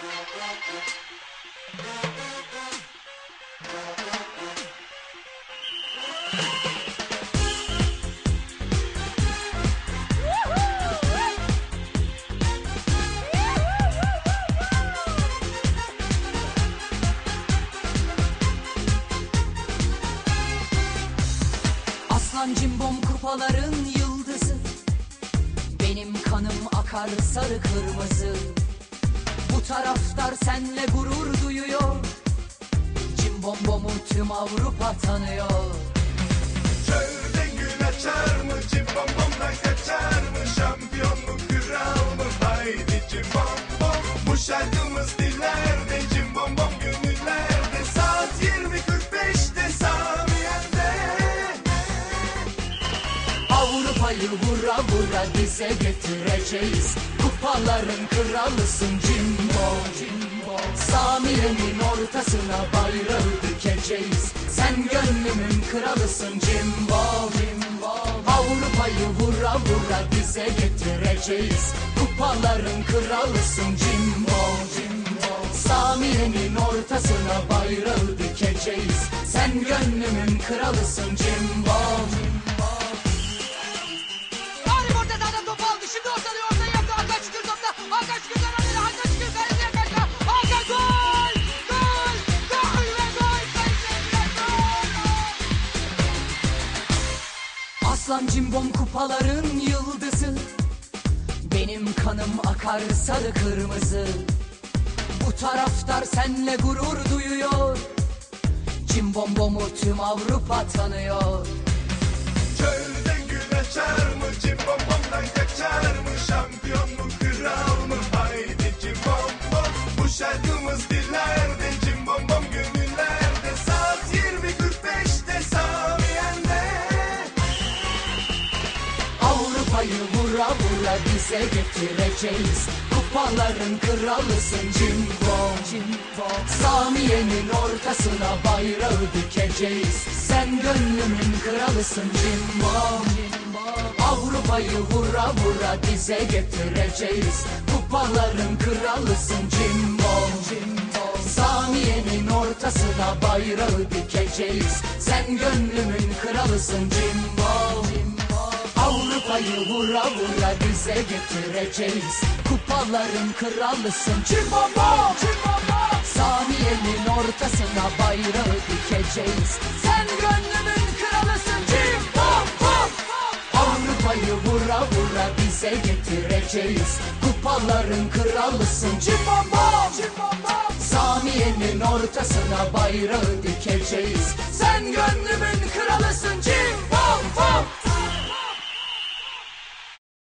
Aslan cimbom kupaların yıldızı. Benim kanım akar sarı kırmızı Bu taraftar senle gurur duyuyor Cimbom bomu tüm Avrupa tanıyor Çölde gün açar mı? Cimbom bomdan kaçar mı? Şampiyon mu? Kral mı? Haydi cimbom bom. Bu şarkımız dillerde. Cimbom bom gönüllerde. Saat 20.45'te Samiyen'de. Avrupa'yı vura vura dize getireceğiz Kupaların kralısın Cimbo Samiye'nin ortasına bayrağı dikeceğiz Sen gönlümün kralısın Cimbo Cimbo Avrupa'yı vura vura dize getireceğiz. Kupaların kralısın Cimbo Cimbo Samiye'nin ortasına bayrağı dikeceğiz Sen gönlümün kralısın Cimbo Aslan cimbom kupaların yıldızı. Benim kanım akar sarı kırmızı. Bu taraftar senle gurur duyuyor. Cimbom bomu tüm Avrupa tanıyor. Çölde gün açar mı? Avrupa'yı vura vura bize getireceğiz Kupaların kralısın Cimbom Cimbom Samiye'nin ortasına bayrağı dikeceğiz. Sen gönlümün kralısın Cimbom Avrupa'yı vura vura bize getireceğiz Kupaların kralısın Cimbom Cimbom Samiye'nin ortasına bayrağı dikeceğiz. Sen gönlümün kralısın Cimbom Cimbom Avrupa'yı vura vura bize getireceğiz Kupaların kralısın. Cimbombo Samiye'nin ortasına bayrağı dikeceğiz. Sen gönlümün kralısın. Cimbombo Avrupa'yı vura vura bize getireceğiz Kupaların kralısın. Cimbombo Samiye'nin ortasına bayrağı dikeceğiz. Sen gönlümün